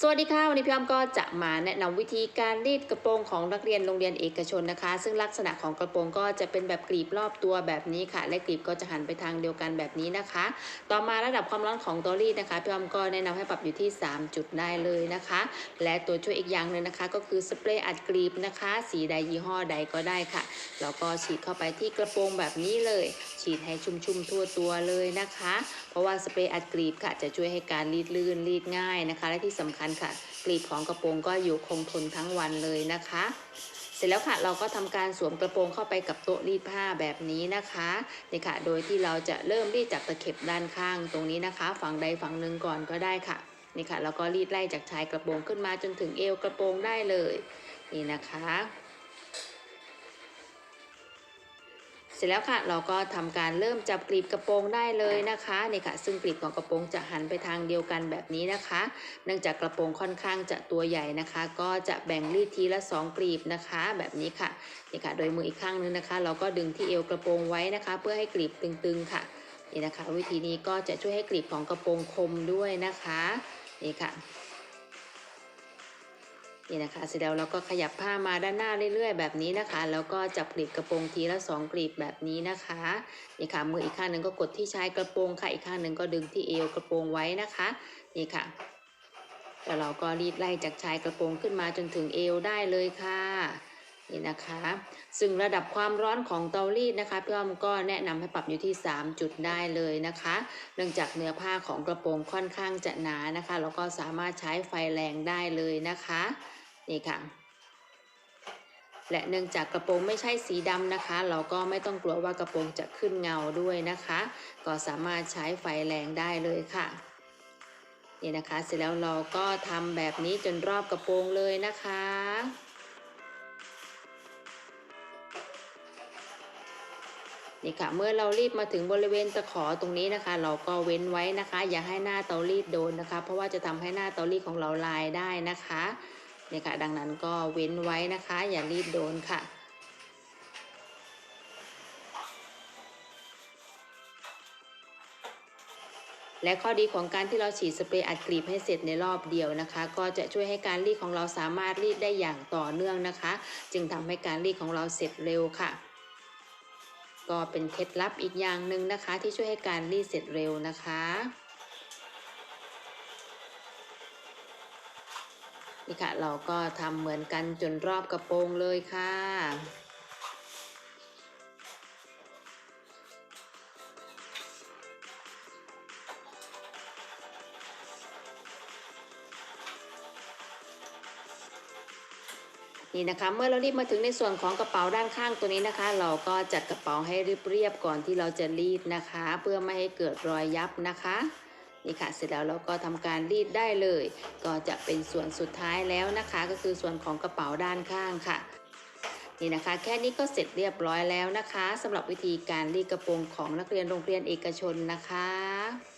สวัสดีค่ะ วันนี้พี่อ้อมก็จะมาแนะนำวิธีการรีดกระโปรงของนักเรียนโรงเรียนเอกชนนะคะ ซึ่งลักษณะของกระโปรงก็จะเป็นแบบกรีบรอบตัวแบบนี้ค่ะ และกรีบก็จะหันไปทางเดียวกันแบบนี้นะคะ ต่อมาระดับความร้อนของตัวรีดนะคะพี่อ้อมก็แนะนำให้ปรับอยู่ที่ 3 จุดได้เลยนะคะ และตัวช่วยอีกอย่างหนึ่งนะคะ ก็คือสเปรย์อัดกรีบนะคะ สีใดยี่ห้อใดก็ได้ค่ะแล้วก็ฉีดเข้าไปที่กระโปรงแบบนี้เลย ฉีดให้ชุ่มๆทั่วตัวเลยนะคะ เพราะว่าสเปรย์อัดกรีบค่ะจะช่วยให้การรีดลื่นรีดง่ายนะคะ และที่สำคัญค่ะกรีบของกระโปรงก็อยู่คงทนทั้งวันเลยนะคะ เสร็จแล้วค่ะเราก็ทำการสวมกระโปรงเข้าไปกับโต๊ะรีดผ้าแบบนี้นะคะนี่ค่ะ โดยที่เราจะเริ่มรีดจากตะเข็บด้านข้างตรงนี้นะคะ ฝั่งใดฝั่งหนึ่งก่อนก็ได้ค่ะนี่ค่ะแล้วก็รีดไล่จากชายกระโปรงขึ้นมาจนถึงเอวกระโปรงได้เลย นี่นะคะ ร็จแล้วค่ะ เราก็ทำการเริ่มจับกรีบกระโปรงได้เลยนะคะนี่ค่ะ ซึ่งกรีบของกระโปรงจะหันไปทางเดียวกันแบบนี้นะคะ เนื่องจากกระโปรงค่อนข้างจะตัวใหญ่นะคะ ก็จะแบ่งรีดทีละ 2กรีบนะคะ แบบนี้ค่ะนี่ค่ะ โดยมืออีกข้างนึงนะคะ เราก็ดึงที่เอวกระโปรงไว้นะคะ เพื่อให้กรีบตึงๆค่ะนี่นะคะ วิธีนี้ก็จะช่วยให้กรีบของกระโปรงคมด้วยนะคะนี่ค่ะ นี่นะคะเสร็จแล้วเราก็ขยับผ้ามาด้านหน้าเรื่อยๆ แบบนี้นะคะ แล้วก็จับกลีบกระโปรงทีละสองกลีบแบบนี้นะคะนี่ค่ะมืออีกข้างหนึ่งก็กดที่ชายกระโปรงค่ะอีกข้างหนึ่งก็ดึงที่เอวกระโปรงไว้นะคะนี่ค่ะแล้วเราก็รีดไล่จากชายกระโปรงขึ้นมาจนถึงเอวได้เลยค่ะ นี่นะคะ ซึ่งระดับความร้อนของเตารีดนะคะพี่อ้อมก็แนะนำให้ปรับอยู่ที่ 3 จุดได้เลยนะคะ เนื่องจากเนื้อผ้าของกระโปรงค่อนข้างจะหนานะคะ แล้วก็สามารถใช้ไฟแรงได้เลยนะคะ นี่ค่ะและเนื่องจากกระโปรงไม่ใช่สีดำนะคะ เราก็ไม่ต้องกลัวว่ากระโปรงจะขึ้นเงาด้วยนะคะ ก็สามารถใช้ไฟแรงได้เลยค่ะนี่นะคะ เสร็จแล้วเราก็ทำแบบนี้จนรอบกระโปรงเลยนะคะ นี่ค่ะ เมื่อเรารีดมาถึงบริเวณตะขอตรงนี้นะคะ เราก็เว้นไว้นะคะ อย่าให้หน้าเตารีดโดนนะคะ เพราะว่าจะทำให้หน้าเตารีดของเราลายได้นะคะนี่ค่ะ ดังนั้นก็เว้นไว้นะคะ อย่ารีดโดนค่ะและข้อดีของการที่เราฉีดสเปรย์อัดกรีบให้เสร็จในรอบเดียวนะคะ ก็จะช่วยให้การรีดของเราสามารถรีดได้อย่างต่อเนื่องนะคะ จึงทำให้การรีดของเราเสร็จเร็วค่ะ ก็เป็นเคล็ดลับอีกอย่างหนึ่งนะคะ ที่ช่วยให้การรีดเสร็จเร็วนะคะ นี่ค่ะเราก็ทำเหมือนกันจนรอบกระโปรงเลยค่ะ นี่นะคะ เมื่อเรารีบมาถึงในส่วนของกระเป๋าด้านข้างตัวนี้นะคะ เราก็จัดกระเป๋าให้เรียบๆก่อนที่เราจะรีดนะคะ เพื่อไม่ให้เกิดรอยยับนะคะนี่ค่ะเสร็จแล้วเราก็ทำการรีดได้เลย ก็จะเป็นส่วนสุดท้ายแล้วนะคะ ก็คือส่วนของกระเป๋าด้านข้างค่ะนี่นะคะ แค่นี้ก็เสร็จเรียบร้อยแล้วนะคะสำหรับวิธีการรีดกระโปรงของนักเรียนโรงเรียนเอกชนนะคะ